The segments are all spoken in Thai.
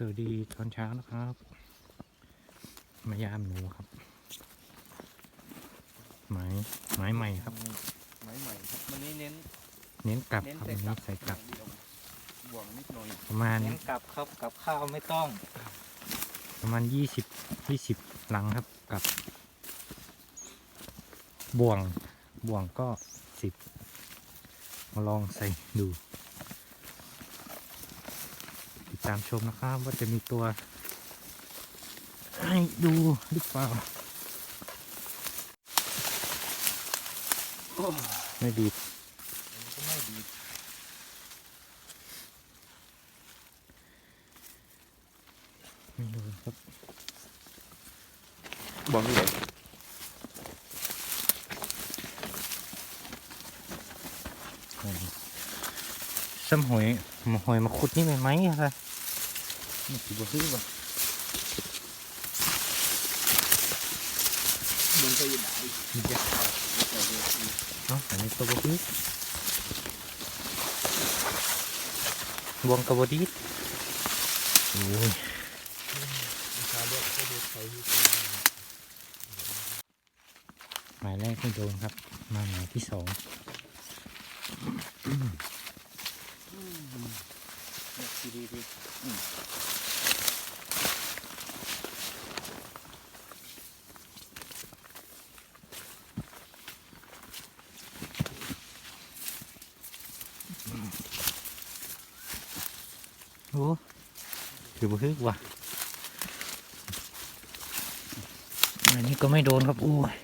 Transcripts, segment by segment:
สวัสดีตอนเช้านะครับ มายามหนูครับ ไม้ไม้ใหม่ครับ ไม้ใหม่ครับวันนี้เน้น เน้นกลับเน้นครับใส่วันกลันี้บ ใส่กลับบวกนิดหน่อยประมาณเน้นกลับครับกับข้าวไม่ต้องประมาณยี่สิบยี่สิบหลังครับกับ บ่วงบ่วงก็สิบมาลองใส่ดู ติดตามชมนะครับ ว่าจะมีตัว ให้ดูหรือเปล่าไม่ดีก็ไม่ดีไม่ดูครับบวกนี่เลยโอ้โหซ้ำหอยมาหอยมาขุดนี่ไหมไหมครับ นี่คือบวกขึ้นป่ะบนเคยอยู่ไหนนี่จ้ะเอ้าอันนี้ตัวบกนี้บวงกระบดีดโอ้ยชาเลือกให้ดูใครที่หมายแรกไม่โดนครับ มาหมายที่สอง ดีดีดีโอ้ถือบุฮึกว่ะอันนี้ก็ไม่โดนครับโอ้ย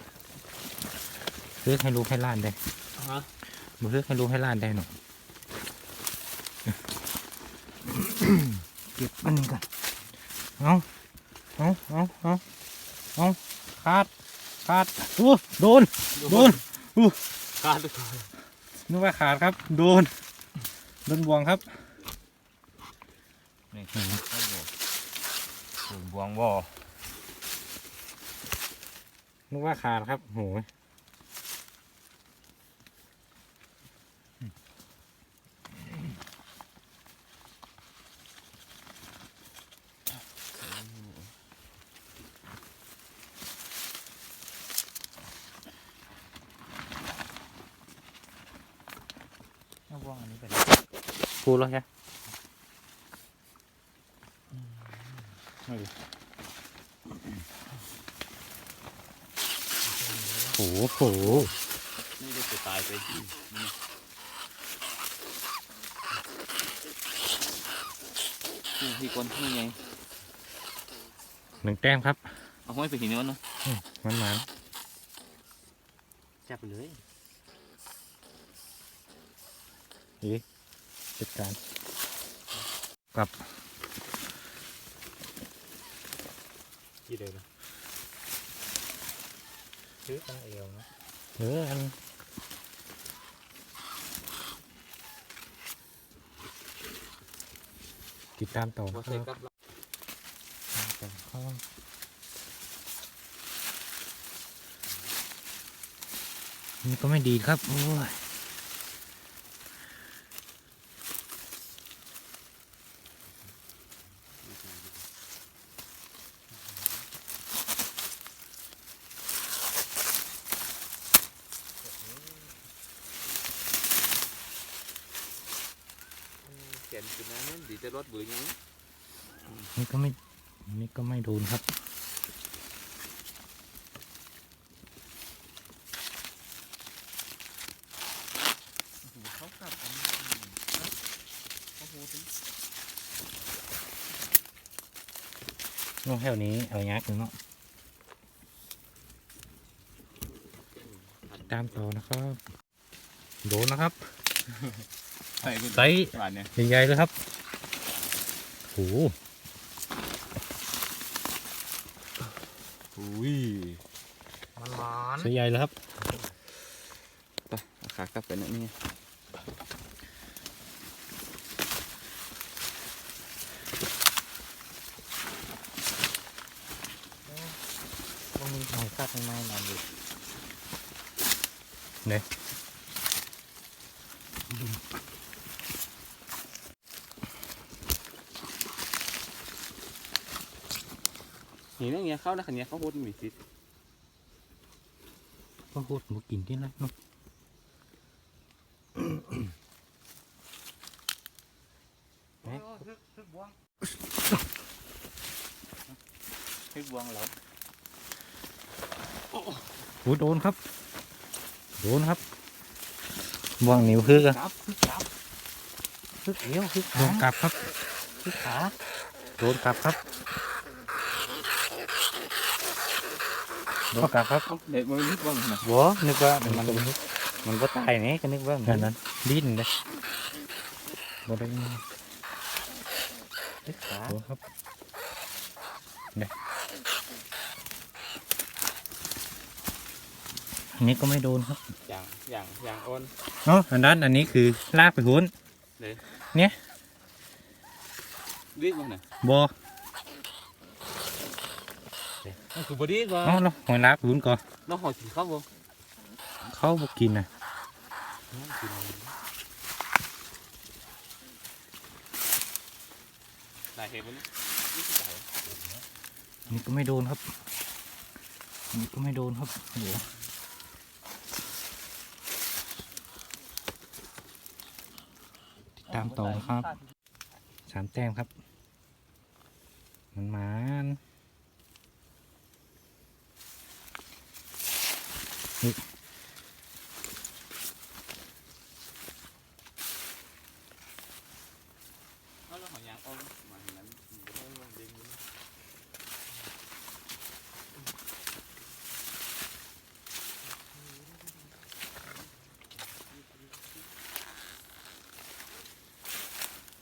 เลือกให้ลูกให้ล้านได้ฮะบุฮึกให้ลูกให้ล้านได้หน่อย เก็บอันนี้ก่อนเอาเอาเอาเอาเอาขาดขาดโอ้โดน โดนขาดนึกว่าขาดครับ โดน โดนบวงครับนี่บวงบ่นึกว่าขาดครับโหย เอาว่างอันนี้ไป พูดแล้วใช่โอ้โหนี่ได้จะตายไปนี่พี่คนที่ไงหนึ่งแต้มครับ เอาห้อยไปหินนี่วะเนาะมันมันจับไปเลยๆอี จัดการกับกี่เดิมนะซื้อตั้งเอวนะเอออันติดตามต่อบ่นะคใส่รับกับตามต่อครับนี่ก็ไม่ดีครับ โอ้ย เขียนนั้นนั่นดีจะรถเบื่อยังนี่ก็ไม่นี่ก็ไม่โดนครับเขากลับกันเขาพูดถึงน้องแถวนี้เอายักษ์อยู่เนาะตามต่อนะครับ โดนนะครับ ใส่ไปไซส์หวานเนี่ยใหญ่ๆเลยครับโอ้โหอุ้ยมันมันไซส์ใหญ่เลยครับไปเอาขากลับไปนะนี่ต้องมีหอยสัตว์ในไม้นอนอยู่เนี่ย นี่นั่นเงี้ยเข้านะขันเนี้ยเขาโคตรมีสิทธิ์ก็โคตรหมูกินที่ไรเนาะทึกบวงแล้วโอ้โดนครับ โดนครับบวงนิ้วคือกันจับจับทึกเลี้ยวทึกโดขานกลับครับทึกขาโดนกลับครับโดนกลับครับเอาเด็กมันนิดบ้างนะบัวนึกว่ามันมันก็ตายนี่ก็นึกว่านั่นนั้นดิ้นเลยบ่ได้ทึกขาโดนครับเนี่ยอันนี้ก็ไม่โดนครับ อย่างอย่างอย่างอ้นเนาะอันนั้นอันนี้คือลากไปหุ้นรีบบ้างนะบอมัน คือบดี้ว่าเนาะเราหอยลากลุ้นก่อนน้องหอยสีเข้าบ่เขาบกินนะลายเหตุมันนี่ก็ไม่โดนครับนนี้ก็ไม่โดนครับโอ้โหติดตามต่อนะครับสามแต้มครับ มันมาน เขาแล้วหอยยางอ้ นมาอย่างนั้นมันก็ต้องเด้งอยู่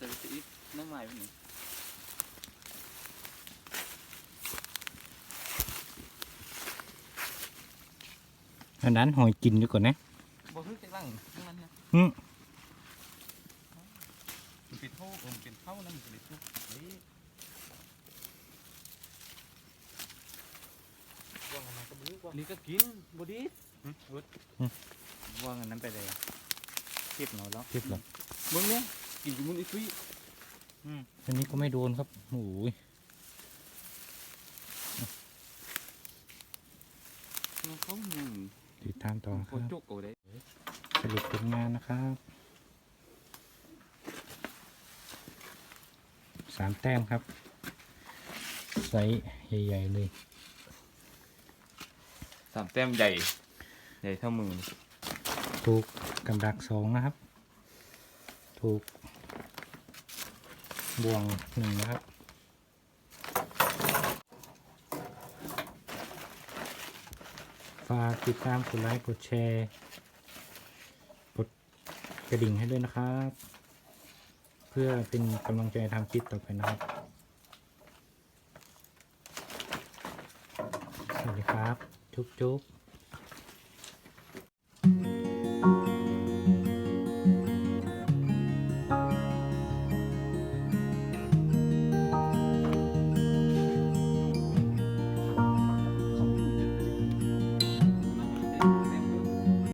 นจะอีน้ำใหม่ไปหนึ่ง อันนั้นหอยกินดีกว่านะบ่ฮึกจังหลังจังนั้นนะอืมมันเป็นเท่าเออมันเป็นเท่านั่นมันเป็นเท่าเฮ้ยบวงมันก็บึ้งอันนี้ก็กินบอดี้บวงอันนั้นไปเลยคลิปหนูแล้วเรียบร้อยมึงเนี่ยกินอยู่มุนอีซุยอันนี้ก็ไม่โดนครับโอ้ยเขาหนึ่ง ติดตามต่อคคนรับจกเอาได้สรุปผลงานนะครับสามแต้มครับไซส์ใหญ่ๆเลยสามแต้มใหญ่ ใหญ่เท่ามือถูกกับดักสองนะครับ ถูกบ่วงหนึ่งนะครับ ฝากติดตามกดไลค์กดแชร์กดกระดิ่งให้ด้วยนะครับ เพื่อเป็นกำลังใจทำคลิปต่อไปนะครับ สวัสดีครับ จุ๊บจุ๊บ